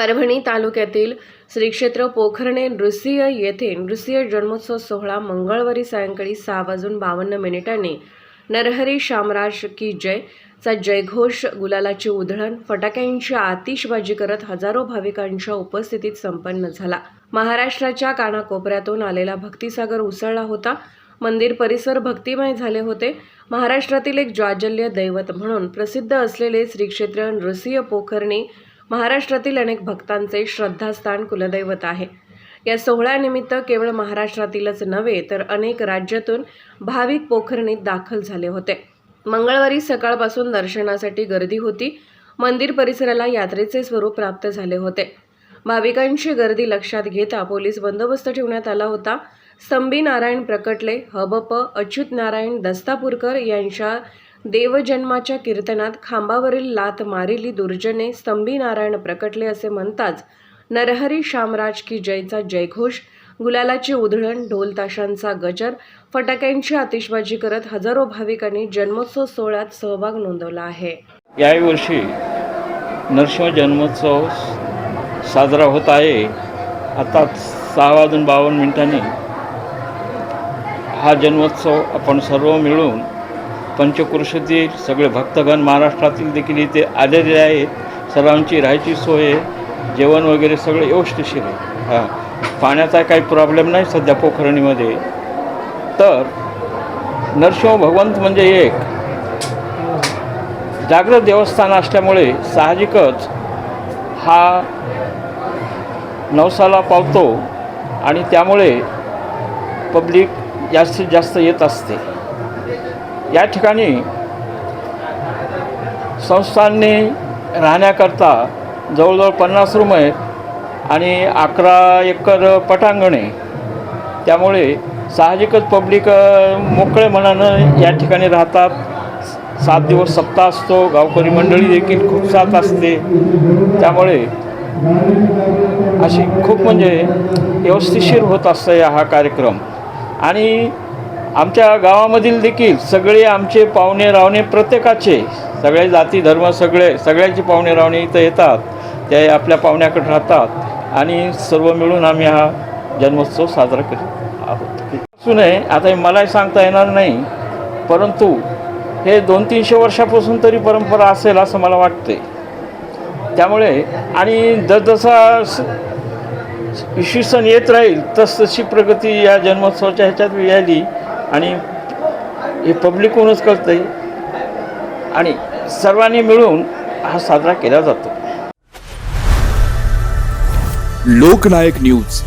परभणी तालुक्यातील श्री क्षेत्र पोखरणे नृसिंह येथे नृसिंह जन्मोत्सव सोहळा मंगळवारी सायंकाळी सहा वाजून बावन्न मिनिटांनी. नरहरी शामराज की जय चा जयघोष गुलालाची उधळण फटाक्यांची आतिषबाजी करत हजारो भाविकांच्या उपस्थितीत संपन्न झाला. महाराष्ट्राच्या कानाकोपऱ्यातून आलेला भक्तिसागर उसळला होता. मंदिर परिसर भक्तिमय झाले होते. महाराष्ट्रातील एक ज्वाजल्य दैवत म्हणून प्रसिद्ध असलेले श्री क्षेत्र नृसिंह पोखरणी महाराष्ट्रातील अनेक भक्तांचे श्रद्धास्थान कुलदैवत आहे. या सोहळ्यानिमित्त केवळ महाराष्ट्रातीलच नव्हे तर अनेक राज्यातून भाविक पोखरणीत दाखल झाले होते. मंगळवारी सकाळपासून दर्शनासाठी गर्दी होती. मंदिर परिसराला यात्रेचे स्वरूप प्राप्त झाले होते. भाविकांची गर्दी लक्षात घेता पोलीस बंदोबस्त ठेवण्यात आला होता. स्तंभी नारायण प्रकटले हबप अच्युत नारायण दस्तापूरकर यांच्या देवजन्माच्या कीर्तनात खांबावरील लात मारिली दुर्जने स्तंभी नारायण प्रकटले असे म्हणताच नरहरी शामराज की जयचा जयघोष गुलालाची उधळण ढोल ताशांचा गजर फटाक्यांची आतिषबाजी करत हजारो भाविकांनी जन्मोत्सव सोहळ्यात सहभाग नोंदवला आहे. यावर्षी नरसिंह जन्मोत्सव साजरा होत आहे. आता सहा वाजून बावन्न मिनिटांनी हा जन्मोत्सव आपण सर्व मिळून पंचक्रोशीतील सगळे भक्तगण महाराष्ट्रातील देखील इथे आलेले आहेत. सर्वांची राहायची सोय आहे. जेवण वगैरे सगळं व्यवस्थिशीर आहे. हां. पाण्याचा काही प्रॉब्लेम नाही सध्या पोखरणीमध्ये. तर नरसिंह भगवंत म्हणजे एक. जागृत देवस्थान असल्यामुळे साहजिकच हा नवसाला पावतो आणि त्यामुळे पब्लिक जास्तीत जास्त येत असते. या ठिकाणी संस्थांनी राहण्याकरता जवळजवळ पन्नास रूम आहेत आणि अकरा एकर पटांगण आहे. त्यामुळे साहजिकच पब्लिक मोकळे मनानं या ठिकाणी राहतात. सात दिवस सप्ताह असतो. गावकरी मंडळी देखील खूप साथ असते. त्यामुळे अशी खूप म्हणजे व्यवस्थिशीर होत असतं या हा कार्यक्रम. आणि आमच्या गावामधील देखील सगळे आमचे पाहुणे रावणे प्रत्येकाचे सगळे जाती धर्म सगळे सगळ्यांचे पाहुणे रावणे इथं येतात ते आपल्या पाहुण्याकडे राहतात आणि सर्व मिळून आम्ही हा जन्मोत्सव साजरा करीत आहोत असून आहे आता मलाही सांगता येणार नाही परंतु हे दोन तीनशे वर्षापासून तरी परंपरा असेल असं मला वाटते त्यामुळे आणि जसजसा स- इसवी सन येत राहील तसतशी प्रगती या जन्मोत्सवाच्या ह्याच्यात यायली आणि हे पब्लिकहूनच कळतं आहे आणि सर्वांनी मिळून हा साजरा केला जातो. लोकनायक न्यूज.